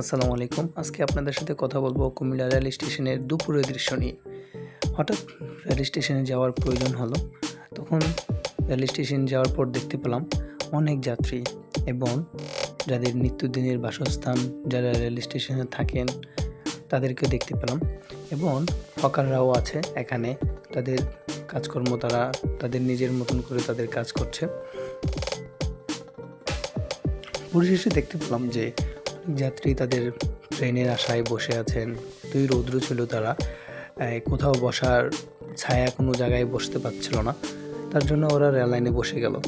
আসসালামু আলাইকুম। আজকে আপনাদের সাথে কথা বলব কুমিল্লা রেল স্টেশনের দুপুরের দৃশ্য নিয়ে। হঠাৎ রেল স্টেশনে যাওয়ার প্রয়োজন হলো। তখন রেল স্টেশন যাওয়ার পর দেখতে পেলাম অনেক যাত্রী এবং যাদের নিত্যদিনের বাসস্থান, যারা রেল স্টেশনে থাকেন, তাদেরকে দেখতে পেলাম এবং হকাররাও আছে এখানে। তাদের কাজকর্ম তারা তাদের নিজের মতন করে তাদের কাজ করছে। পরিশেষে দেখতে পেলাম যে অনেক যাত্রী তাদের ট্রেনের আশায় বসে আছেন। তুই রৌদ্র ছিল তারা। কোথাও বসার ছায়া কোনো জায়গায় বসতে পারছিল না। তার জন্য ওরা রেল লাইনে বসে গেল।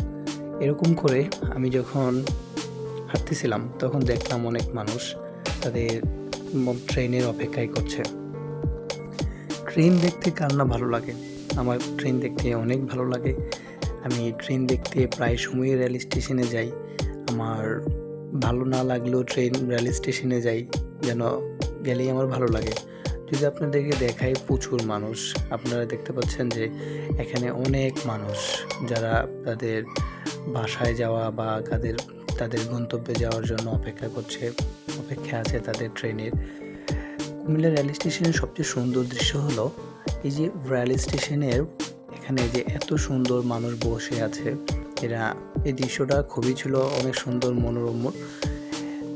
এরকম করে আমি যখন হাঁটতেছিলাম, তখন দেখলাম অনেক মানুষ তাদের ট্রেনের অপেক্ষায় করছে। ট্রেন দেখতে কার না ভালো লাগে? আমার ট্রেন দেখতে অনেক ভালো লাগে। আমি ট্রেন দেখতে প্রায় সময় রেল স্টেশনে যাই। আমার ভালো না লাগলেও ট্রেন রেল স্টেশনে যাই, যেন গেলেই আমার ভালো লাগে। যদি আপনাদেরকে দেখাই প্রচুর মানুষ, আপনারা দেখতে পাচ্ছেন যে এখানে অনেক মানুষ যারা তাদের বাসায় যাওয়া বা তাদের তাদের গন্তব্যে যাওয়ার জন্য অপেক্ষা করছে, অপেক্ষা আছে তাদের ট্রেনের কুমিল্লা রেল স্টেশনের সবচেয়ে সুন্দর দৃশ্য হলো এই যে রেল স্টেশনের এখানে যে এত সুন্দর মানুষ বসে আছে। এরা এই দৃশ্যটা খুবই ছিল অনেক সুন্দর মনোরম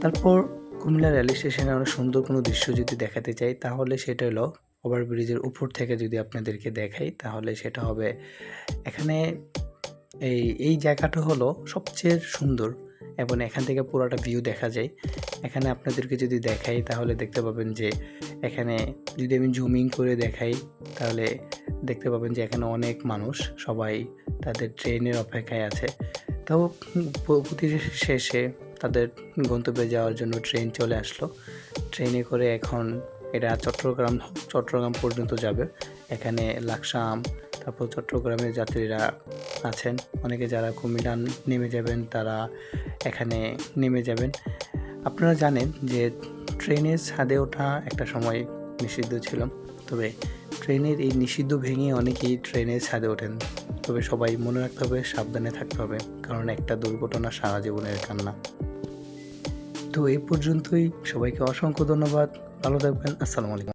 তারপর কুমিল্লা রেল স্টেশনে অনেক সুন্দর কোনো দৃশ্য যদি দেখাতে চাই, তাহলে সেটা হলো ওভারব্রিজের উপর থেকে যদি আপনাদেরকে দেখাই, তাহলে সেটা হবে এখানে এই এই জায়গাটা হলো সবচেয়ে সুন্দর এবং এখান থেকে পুরোটা ভিউ দেখা যায়। এখানে আপনাদেরকে যদি দেখাই, তাহলে দেখতে পাবেন যে এখানে যদি আমি জুমিং করে দেখাই, তাহলে দেখতে পাবেন যে এখানে অনেক মানুষ, সবাই তাদের ট্রেনের অপেক্ষায় আছে। তো প্রতি শেষে তাদের গন্তব্যে যাওয়ার জন্য ট্রেন চলে আসলো। ট্রেনে করে এখন এরা চট্টগ্রাম চট্টগ্রাম পর্যন্ত যাবে। এখানে লাকসাম, তারপর চট্টগ্রামের যাত্রীরা আছেন। অনেকে যারা কুমিল্লা নেমে যাবেন, তারা এখানে নেমে যাবেন। আপনারা জানেন যে ট্রেনের ছাদে ওঠা একটা সময় নিষিদ্ধ ছিল। তবে ট্রেনের এই নিষিদ্ধ ভেঙে অনেকেই ট্রেনের ছাদে ওঠেন। তবে সবাই মনে রাখতে হবে, সাবধানে থাকতে হবে, কারণ একটা দুর্ঘটনা সারা জীবনের কান্না। তো এই পর্যন্তই। সবাইকে অসংখ্য ধন্যবাদ। ভালো থাকবেন। আসসালামু আলাইকুম।